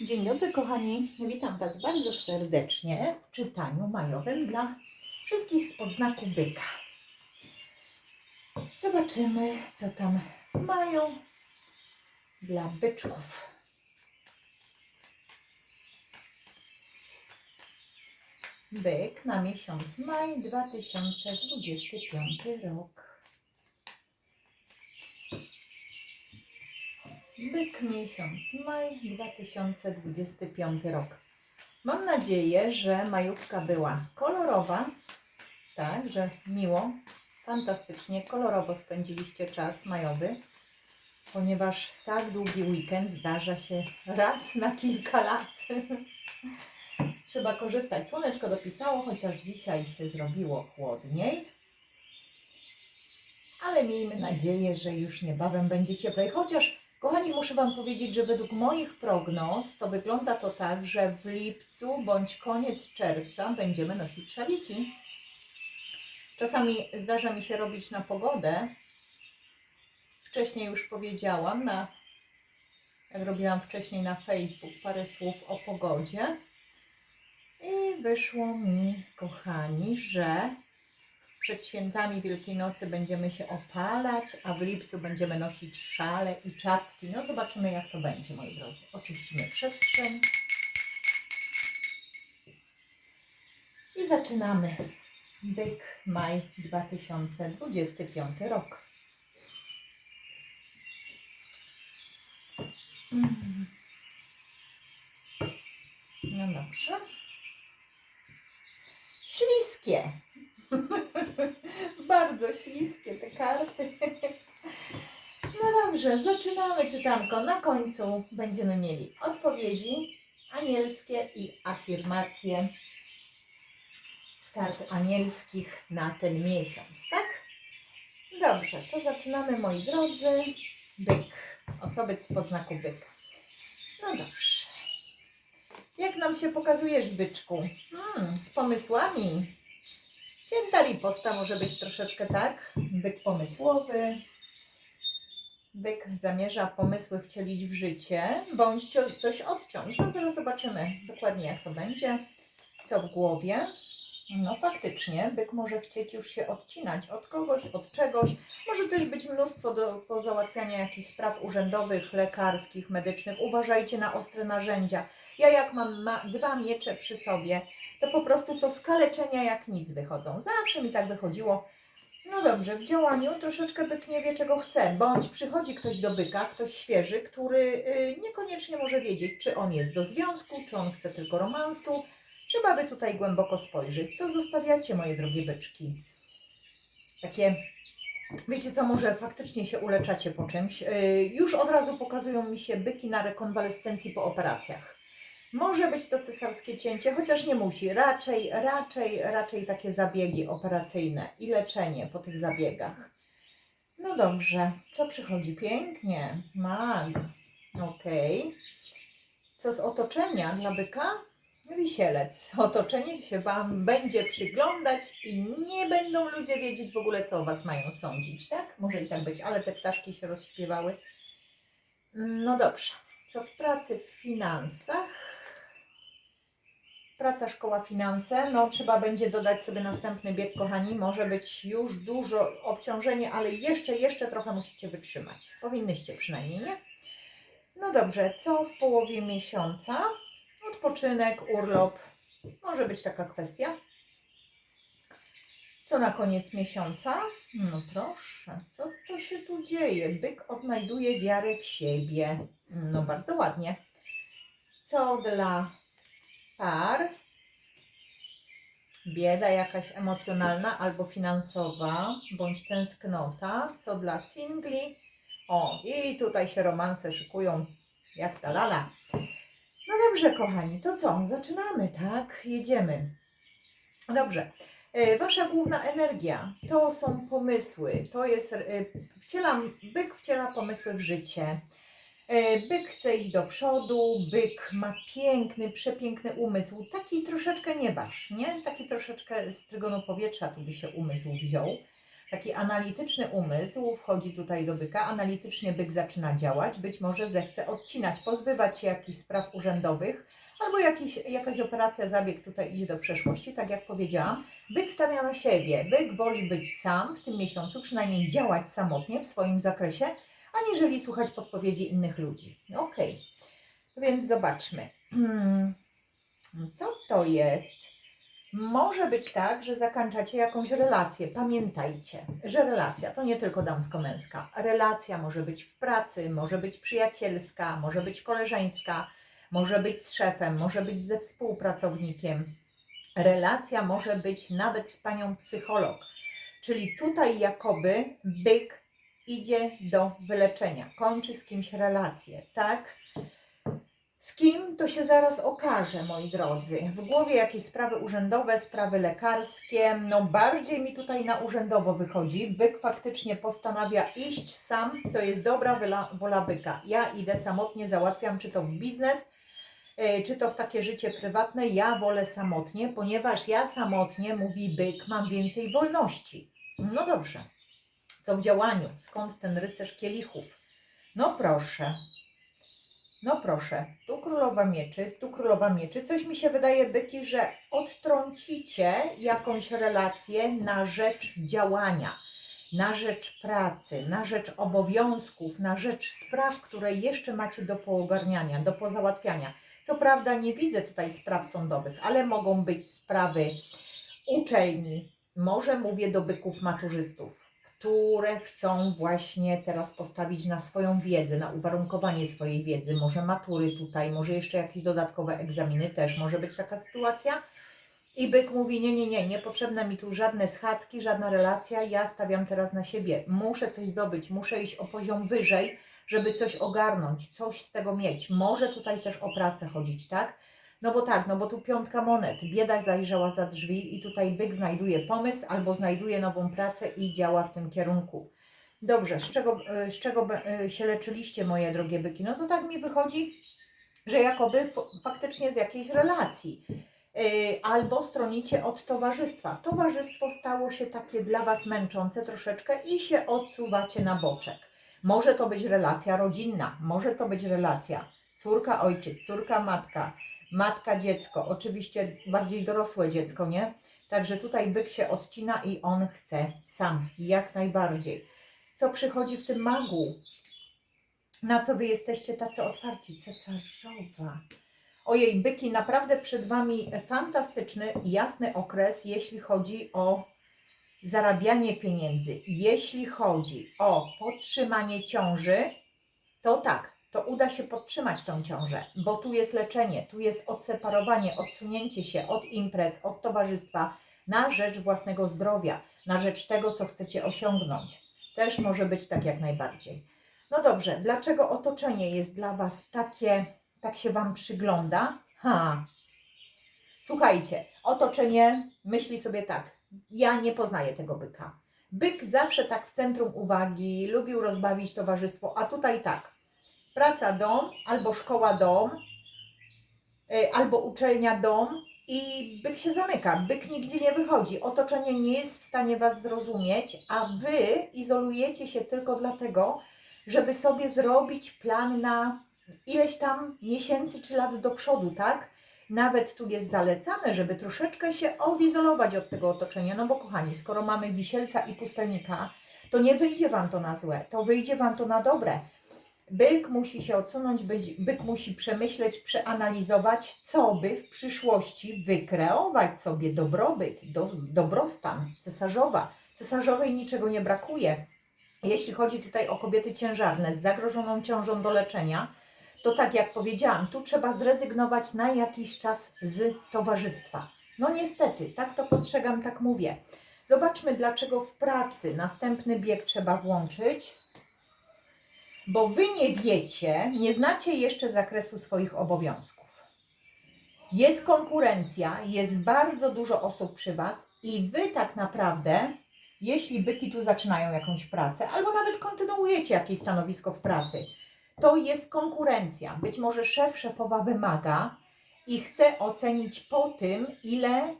Dzień dobry kochani, witam Was bardzo serdecznie w czytaniu majowym dla wszystkich z podznaku byka. Zobaczymy, co tam mają dla byczków. Byk na miesiąc maj 2025 rok. Byk miesiąc maj 2025 rok. Mam nadzieję, że majówka była kolorowa, tak, że miło, fantastycznie, kolorowo spędziliście czas majowy, ponieważ tak długi weekend zdarza się raz na kilka lat. Trzeba korzystać. Słoneczko dopisało, chociaż dzisiaj się zrobiło chłodniej. Ale miejmy nadzieję, że już niebawem będzie cieplej. Chociaż Kochani, muszę Wam powiedzieć, że według moich prognoz to wygląda to tak, że w lipcu bądź koniec czerwca będziemy nosić szaliki. Czasami zdarza mi się robić na pogodę. Wcześniej już powiedziałam, na, jak robiłam wcześniej na Facebook, parę słów o pogodzie. I wyszło mi, kochani, że przed świętami Wielkiej Nocy będziemy się opalać, a w lipcu będziemy nosić szale i czapki. No zobaczymy jak to będzie, moi drodzy. Oczyścimy przestrzeń. I zaczynamy. Byk, maj 2025 rok. Mm. No dobrze. Śliskie. Bardzo śliskie te karty. No dobrze, zaczynamy czytanko. Na końcu będziemy mieli odpowiedzi anielskie i afirmacje z kart anielskich na ten miesiąc, tak? Dobrze, to zaczynamy moi drodzy. Byk, osoby z podznaku byka. No dobrze. Jak nam się pokazujesz, byczku? Hmm, z pomysłami. Cięta riposta może być troszeczkę tak. Byk pomysłowy. Byk zamierza pomysły wcielić w życie, bądź coś odciąć. No zaraz zobaczymy dokładnie jak to będzie, co w głowie. No faktycznie, byk może chcieć już się odcinać od kogoś, od czegoś. Może też być mnóstwo do pozałatwiania jakichś spraw urzędowych, lekarskich, medycznych. Uważajcie na ostre narzędzia. Ja jak mam ma dwa miecze przy sobie, to po prostu to skaleczenia jak nic wychodzą. Zawsze mi tak wychodziło. No dobrze, w działaniu troszeczkę byk nie wie, czego chce, bądź przychodzi ktoś do byka, ktoś świeży, który y, niekoniecznie może wiedzieć, czy on jest do związku, czy on chce tylko romansu. Trzeba by tutaj głęboko spojrzeć. Co zostawiacie, moje drogie byczki? Takie, wiecie co, może faktycznie się uleczacie po czymś. Y, już od razu pokazują mi się byki na rekonwalescencji po operacjach. Może być to cesarskie cięcie, chociaż nie musi. Raczej, raczej, raczej takie zabiegi operacyjne i leczenie po tych zabiegach. No dobrze, co przychodzi? Pięknie. Mag. Okej. Co z otoczenia dla byka? Wisielec. Otoczenie się Wam będzie przyglądać i nie będą ludzie wiedzieć w ogóle, co o Was mają sądzić, tak? Może i tak być, ale te ptaszki się rozśpiewały. No dobrze. Co w pracy, w finansach? Praca, szkoła, finanse. No, trzeba będzie dodać sobie następny bieg, kochani. Może być już dużo obciążenie, ale jeszcze, jeszcze trochę musicie wytrzymać. Powinnyście przynajmniej, nie? No dobrze, co w połowie miesiąca? Odpoczynek, urlop. Może być taka kwestia. Co na koniec miesiąca? No proszę, co to się tu dzieje? Byk odnajduje wiarę w siebie. No bardzo ładnie. Co dla par? Bieda jakaś emocjonalna albo finansowa, bądź tęsknota. Co dla singli? O, i tutaj się romanse szykują jak ta lala. No dobrze, kochani, to co? Zaczynamy, tak? Jedziemy. Dobrze. E, Wasza główna energia to są pomysły. To jest. e, Wcielam, byk wciela pomysły w życie. E, Byk chce iść do przodu, byk ma piękny, przepiękny umysł. Taki troszeczkę nie wasz, nie? Taki troszeczkę z trygonu powietrza tu by się umysł wziął. Taki analityczny umysł wchodzi tutaj do byka, analitycznie byk zaczyna działać, być może zechce odcinać, pozbywać się jakichś spraw urzędowych, albo jakiś, jakaś operacja, zabieg tutaj idzie do przeszłości, tak jak powiedziałam. Byk stawia na siebie, byk woli być sam w tym miesiącu, przynajmniej działać samotnie w swoim zakresie, aniżeli słuchać podpowiedzi innych ludzi. Okej, więc zobaczmy. Hmm. Co to jest? Może być tak, że zakończacie jakąś relację. Pamiętajcie, że relacja to nie tylko damsko-męska. Relacja może być w pracy, może być przyjacielska, może być koleżeńska, może być z szefem, może być ze współpracownikiem. Relacja może być nawet z panią psycholog. Czyli tutaj jakoby byk idzie do wyleczenia, kończy z kimś relację, tak? Z kim to się zaraz okaże, moi drodzy. W głowie jakieś sprawy urzędowe, sprawy lekarskie. No bardziej mi tutaj na urzędowo wychodzi. Byk faktycznie postanawia iść sam. To jest dobra wola, byka. Ja idę samotnie, załatwiam czy to w biznes, yy, czy to w takie życie prywatne. Ja wolę samotnie, ponieważ ja samotnie, mówi byk, mam więcej wolności. No dobrze. Co w działaniu? Skąd ten rycerz kielichów? No proszę. No proszę, tu królowa mieczy, tu królowa mieczy. Coś mi się wydaje, byki, że odtrącicie jakąś relację na rzecz działania, na rzecz pracy, na rzecz obowiązków, na rzecz spraw, które jeszcze macie do poogarniania, do pozałatwiania. Co prawda nie widzę tutaj spraw sądowych, ale mogą być sprawy uczelni. Może mówię do byków maturzystów, które chcą właśnie teraz postawić na swoją wiedzę, na uwarunkowanie swojej wiedzy. Może matury tutaj, może jeszcze jakieś dodatkowe egzaminy też może być taka sytuacja. I byk mówi: Nie, nie, nie, niepotrzebne mi tu żadne schadzki, żadna relacja. Ja stawiam teraz na siebie. Muszę coś zdobyć, muszę iść o poziom wyżej, żeby coś ogarnąć, coś z tego mieć. Może tutaj też o pracę chodzić, tak? No bo tak, no bo tu piątka monet. Bieda zajrzała za drzwi i tutaj byk znajduje pomysł albo znajduje nową pracę i działa w tym kierunku. Dobrze, z czego, y, z czego y, się leczyliście, moje drogie byki? No to tak mi wychodzi, że jakoby faktycznie z jakiejś relacji. Y, Albo stronicie od towarzystwa. Towarzystwo stało się takie dla Was męczące troszeczkę i się odsuwacie na boczek. Może to być relacja rodzinna, może to być relacja córka, ojciec, córka, matka, matka, dziecko, oczywiście bardziej dorosłe dziecko, nie? Także tutaj byk się odcina i on chce sam, jak najbardziej. Co przychodzi w tym magu? Na co wy jesteście tacy otwarci? Cesarzowa. Ojej, byki, naprawdę przed wami fantastyczny, jasny okres, jeśli chodzi o zarabianie pieniędzy. Jeśli chodzi o podtrzymanie ciąży, to tak, to uda się podtrzymać tą ciążę, bo tu jest leczenie, tu jest odseparowanie, odsunięcie się od imprez, od towarzystwa na rzecz własnego zdrowia, na rzecz tego, co chcecie osiągnąć. Też może być tak jak najbardziej. No dobrze, dlaczego otoczenie jest dla Was takie, tak się Wam przygląda? Ha. Słuchajcie, otoczenie myśli sobie tak, ja nie poznaję tego byka. Byk zawsze tak w centrum uwagi, lubił rozbawić towarzystwo, a tutaj tak, praca dom, albo szkoła dom, y, albo uczelnia dom i byk się zamyka, byk nigdzie nie wychodzi, otoczenie nie jest w stanie Was zrozumieć, a Wy izolujecie się tylko dlatego, żeby sobie zrobić plan na ileś tam miesięcy czy lat do przodu, tak? Nawet tu jest zalecane, żeby troszeczkę się odizolować od tego otoczenia, no bo kochani, skoro mamy wisielca i pustelnika, to nie wyjdzie Wam to na złe, to wyjdzie Wam to na dobre. Byk musi się odsunąć, byk musi przemyśleć, przeanalizować, co by w przyszłości wykreować sobie dobrobyt, do, dobrostan cesarzowa. Cesarzowej niczego nie brakuje. Jeśli chodzi tutaj o kobiety ciężarne z zagrożoną ciążą do leczenia, to tak jak powiedziałam, tu trzeba zrezygnować na jakiś czas z towarzystwa. No niestety, tak to postrzegam, tak mówię. Zobaczmy, dlaczego w pracy następny bieg trzeba włączyć. Bo wy nie wiecie, nie znacie jeszcze zakresu swoich obowiązków. Jest konkurencja, jest bardzo dużo osób przy was i wy tak naprawdę, jeśli byki tu zaczynają jakąś pracę, albo nawet kontynuujecie jakieś stanowisko w pracy, to jest konkurencja. Być może szef, szefowa wymaga i chce ocenić po tym, ile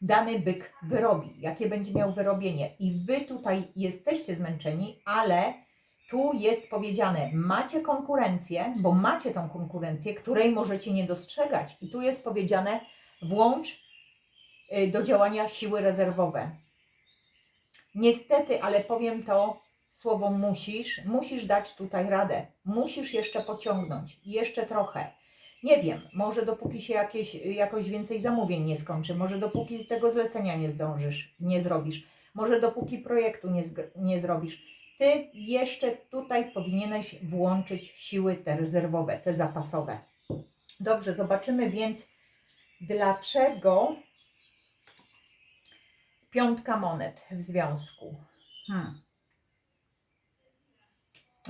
dany byk wyrobi, jakie będzie miał wyrobienie. I wy tutaj jesteście zmęczeni, ale tu jest powiedziane, macie konkurencję, bo macie tą konkurencję, której możecie nie dostrzegać. I tu jest powiedziane, włącz y, do działania siły rezerwowe. Niestety, ale powiem to słowo musisz, musisz dać tutaj radę. Musisz jeszcze pociągnąć, jeszcze trochę. Nie wiem, może dopóki się jakieś, jakoś więcej zamówień nie skończy, może dopóki tego zlecenia nie zdążysz, nie zrobisz, może dopóki projektu nie, nie zrobisz. Ty jeszcze tutaj powinieneś włączyć siły te rezerwowe, te zapasowe. Dobrze, zobaczymy więc, dlaczego piątka monet w związku. Hmm.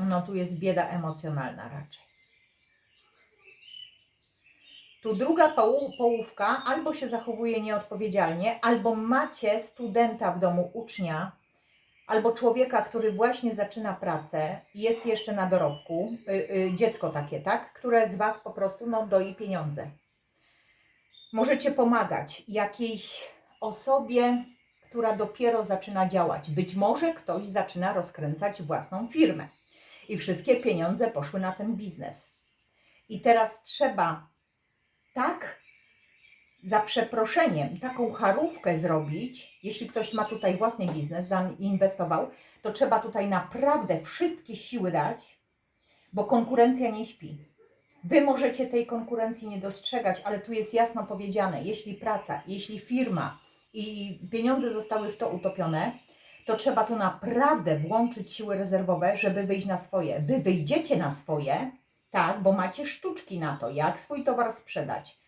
No tu jest bieda emocjonalna raczej. Tu druga połu- połówka albo się zachowuje nieodpowiedzialnie, albo macie studenta w domu, ucznia, albo człowieka, który właśnie zaczyna pracę, jest jeszcze na dorobku, y, y, dziecko takie, tak, które z Was po prostu no, doi pieniądze. Możecie pomagać jakiejś osobie, która dopiero zaczyna działać. Być może ktoś zaczyna rozkręcać własną firmę i wszystkie pieniądze poszły na ten biznes. I teraz trzeba tak za przeproszeniem taką charówkę zrobić, jeśli ktoś ma tutaj własny biznes, zainwestował, to trzeba tutaj naprawdę wszystkie siły dać, bo konkurencja nie śpi. Wy możecie tej konkurencji nie dostrzegać, ale tu jest jasno powiedziane, jeśli praca, jeśli firma i pieniądze zostały w to utopione, to trzeba tu naprawdę włączyć siły rezerwowe, żeby wyjść na swoje. Wy wyjdziecie na swoje, tak, bo macie sztuczki na to, jak swój towar sprzedać,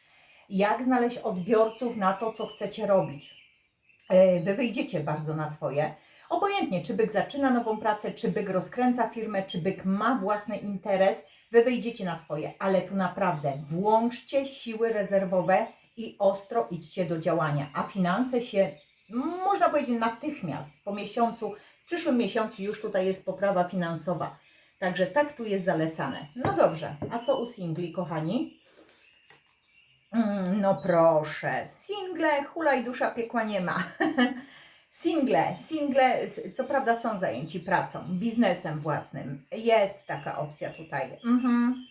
jak znaleźć odbiorców na to, co chcecie robić. E, Wy wyjdziecie bardzo na swoje. Obojętnie, czy byk zaczyna nową pracę, czy byk rozkręca firmę, czy byk ma własny interes, wy wyjdziecie na swoje, ale tu naprawdę włączcie siły rezerwowe i ostro idźcie do działania, a finanse się, można powiedzieć, natychmiast po miesiącu, w przyszłym miesiącu już tutaj jest poprawa finansowa. Także tak tu jest zalecane. No dobrze, a co u singli, kochani? Mm, No proszę, single, hulaj dusza piekła nie ma. Single, single, co prawda są zajęci pracą, biznesem własnym. Jest taka opcja tutaj. Mhm.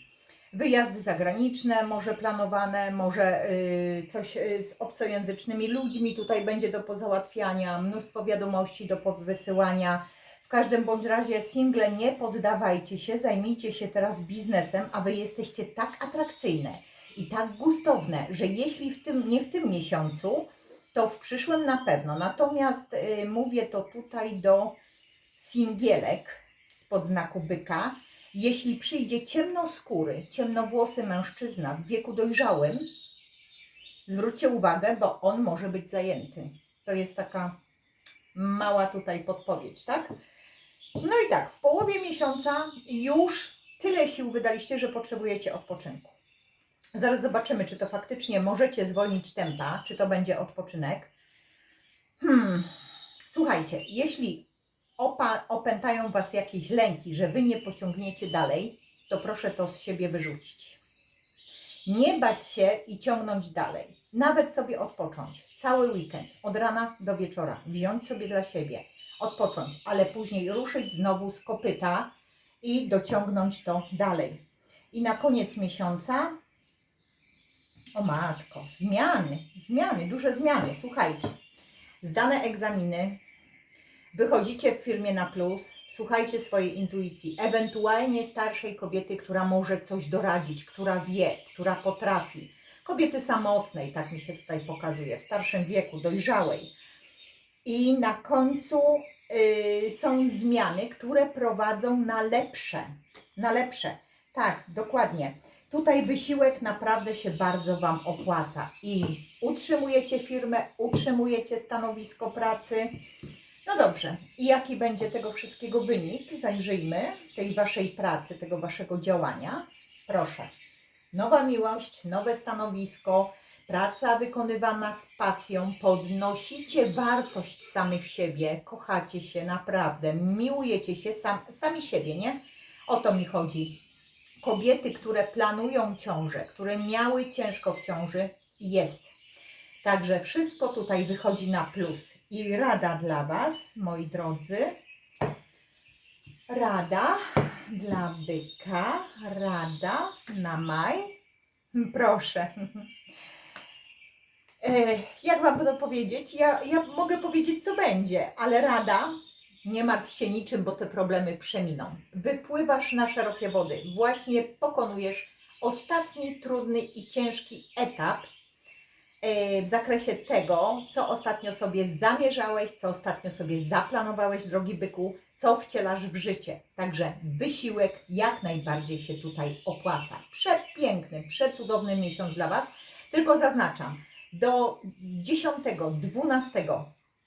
Wyjazdy zagraniczne, może planowane, może y, coś y, z obcojęzycznymi ludźmi tutaj będzie do pozałatwiania, mnóstwo wiadomości do wysyłania. W każdym bądź razie single nie poddawajcie się, zajmijcie się teraz biznesem, a wy jesteście tak atrakcyjne i tak gustowne, że jeśli w tym, nie w tym miesiącu, to w przyszłym na pewno. Natomiast y, mówię to tutaj do singielek spod znaku byka. Jeśli przyjdzie ciemnoskóry, ciemnowłosy mężczyzna w wieku dojrzałym, zwróćcie uwagę, bo on może być zajęty. To jest taka mała tutaj podpowiedź, tak? No i tak, w połowie miesiąca już tyle sił wydaliście, że potrzebujecie odpoczynku. Zaraz zobaczymy, czy to faktycznie możecie zwolnić tempa, czy to będzie odpoczynek. Hmm. Słuchajcie, jeśli opa- opętają Was jakieś lęki, że Wy nie pociągniecie dalej, to proszę to z siebie wyrzucić. Nie bać się i ciągnąć dalej. Nawet sobie odpocząć. Cały weekend, od rana do wieczora. Wziąć sobie dla siebie, odpocząć, ale później ruszyć znowu z kopyta i dociągnąć to dalej. I na koniec miesiąca o matko, zmiany, zmiany, duże zmiany. Słuchajcie, zdane egzaminy, wychodzicie w firmie na plus, słuchajcie swojej intuicji, ewentualnie starszej kobiety, która może coś doradzić, która wie, która potrafi. Kobiety samotnej, tak mi się tutaj pokazuje, w starszym wieku, dojrzałej. I na końcu y, są zmiany, które prowadzą na lepsze. Na lepsze. Tak, dokładnie. Tutaj wysiłek naprawdę się bardzo Wam opłaca i utrzymujecie firmę, utrzymujecie stanowisko pracy. No dobrze, i jaki będzie tego wszystkiego wynik? Zajrzyjmy tej Waszej pracy, tego Waszego działania. Proszę. Nowa miłość, nowe stanowisko, praca wykonywana z pasją, podnosicie wartość samych siebie, kochacie się naprawdę, miłujecie się sam, sami siebie, nie? O to mi chodzi kobiety, które planują ciążę, które miały ciężko w ciąży, jest. Także wszystko tutaj wychodzi na plus. I rada dla Was, moi drodzy. Rada dla byka, rada na maj. Proszę. E, Jak Wam to powiedzieć? Ja, ja mogę powiedzieć, co będzie, ale rada, nie martw się niczym, bo te problemy przeminą. Wypływasz na szerokie wody. Właśnie pokonujesz ostatni trudny i ciężki etap e, w zakresie tego, co ostatnio sobie zamierzałeś, co ostatnio sobie zaplanowałeś, drogi byku, co wcielasz w życie. Także wysiłek jak najbardziej się tutaj opłaca. Przepiękny, przecudowny miesiąc dla Was. Tylko zaznaczam, do 10, 12,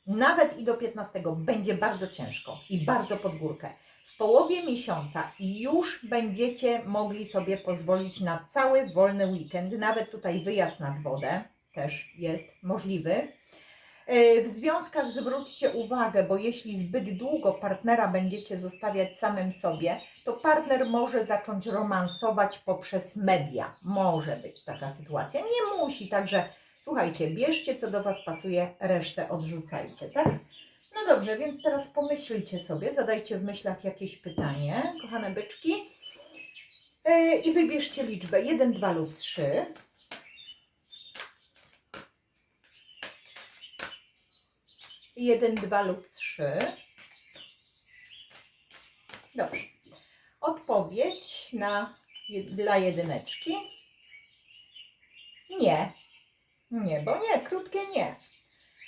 nawet i do 15 będzie bardzo ciężko i bardzo pod górkę. W połowie miesiąca już będziecie mogli sobie pozwolić na cały wolny weekend, nawet tutaj wyjazd nad wodę też jest możliwy. Yy, W związkach zwróćcie uwagę, bo jeśli zbyt długo partnera będziecie zostawiać samym sobie, to partner może zacząć romansować poprzez media. Może być taka sytuacja. Nie musi, także słuchajcie, bierzcie co do Was pasuje, resztę odrzucajcie, tak? No dobrze, więc teraz pomyślcie sobie, zadajcie w myślach jakieś pytanie, kochane byczki. Yy, I wybierzcie liczbę 1, 2 lub 3. Jeden, dwa lub trzy. Dobrze. Odpowiedź na, dla jedyneczki. Nie. Nie, bo nie, krótkie nie.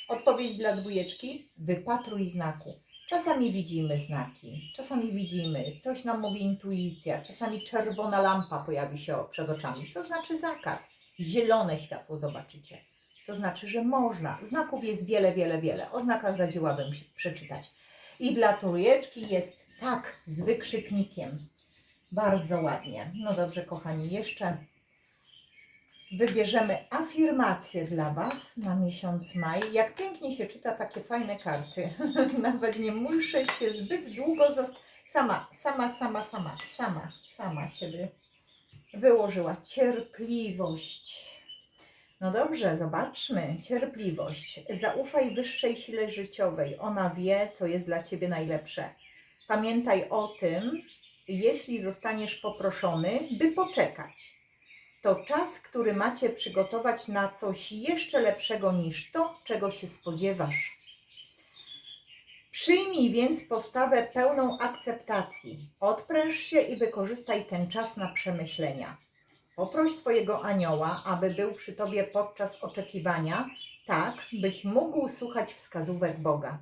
Odpowiedź dla dwójeczki. Wypatruj znaku. Czasami widzimy znaki, czasami widzimy, coś nam mówi intuicja, czasami czerwona lampa pojawi się przed oczami. To znaczy zakaz. Zielone światło zobaczycie. To znaczy, że można. Znaków jest wiele, wiele, wiele. O znakach radziłabym się przeczytać. I dla trójeczki jest tak z wykrzyknikiem. Bardzo ładnie. No dobrze, kochani, jeszcze wybierzemy afirmację dla Was na miesiąc maj. Jak pięknie się czyta takie fajne karty. Nawet nie muszę się zbyt długo zast... Sama, sama, sama, sama, sama, sama wy... wyłożyła. Cierpliwość. No dobrze, zobaczmy. Cierpliwość. Zaufaj wyższej sile życiowej. Ona wie, co jest dla Ciebie najlepsze. Pamiętaj o tym, jeśli zostaniesz poproszony, by poczekać. To czas, który macie przygotować na coś jeszcze lepszego niż to, czego się spodziewasz. Przyjmij więc postawę pełną akceptacji. Odpręż się i wykorzystaj ten czas na przemyślenia. Poproś swojego anioła, aby był przy tobie podczas oczekiwania, tak byś mógł słuchać wskazówek Boga.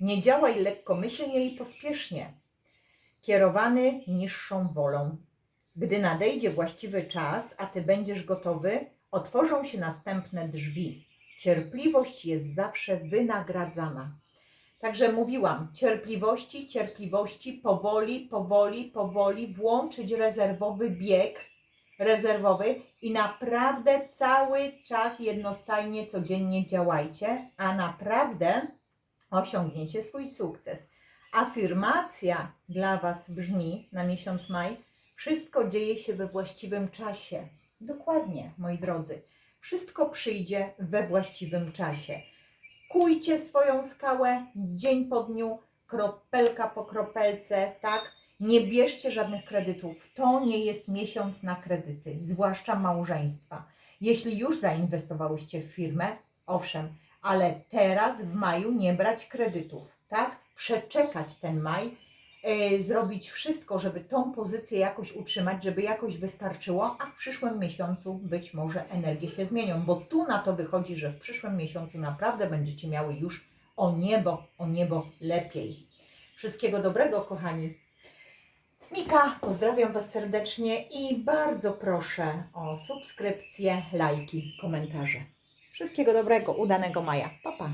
Nie działaj lekkomyślnie i pospiesznie, kierowany niższą wolą. Gdy nadejdzie właściwy czas, a ty będziesz gotowy, otworzą się następne drzwi. Cierpliwość jest zawsze wynagradzana. Także mówiłam, cierpliwości, cierpliwości, powoli, powoli, powoli włączyć rezerwowy bieg, rezerwowy i naprawdę cały czas jednostajnie, codziennie działajcie, a naprawdę osiągniecie swój sukces. Afirmacja dla Was brzmi na miesiąc maj: wszystko dzieje się we właściwym czasie. Dokładnie, moi drodzy. Wszystko przyjdzie we właściwym czasie. Kujcie swoją skałę dzień po dniu, kropelka po kropelce, tak? Nie bierzcie żadnych kredytów. To nie jest miesiąc na kredyty, zwłaszcza małżeństwa. Jeśli już zainwestowałyście w firmę, owszem, ale teraz w maju nie brać kredytów, tak? Przeczekać ten maj, zrobić wszystko, żeby tą pozycję jakoś utrzymać, żeby jakoś wystarczyło, a w przyszłym miesiącu być może energie się zmienią, bo tu na to wychodzi, że w przyszłym miesiącu naprawdę będziecie miały już o niebo, o niebo lepiej. Wszystkiego dobrego, kochani. Mika, pozdrawiam Was serdecznie i bardzo proszę o subskrypcję, lajki, komentarze. Wszystkiego dobrego, udanego maja. Pa, pa.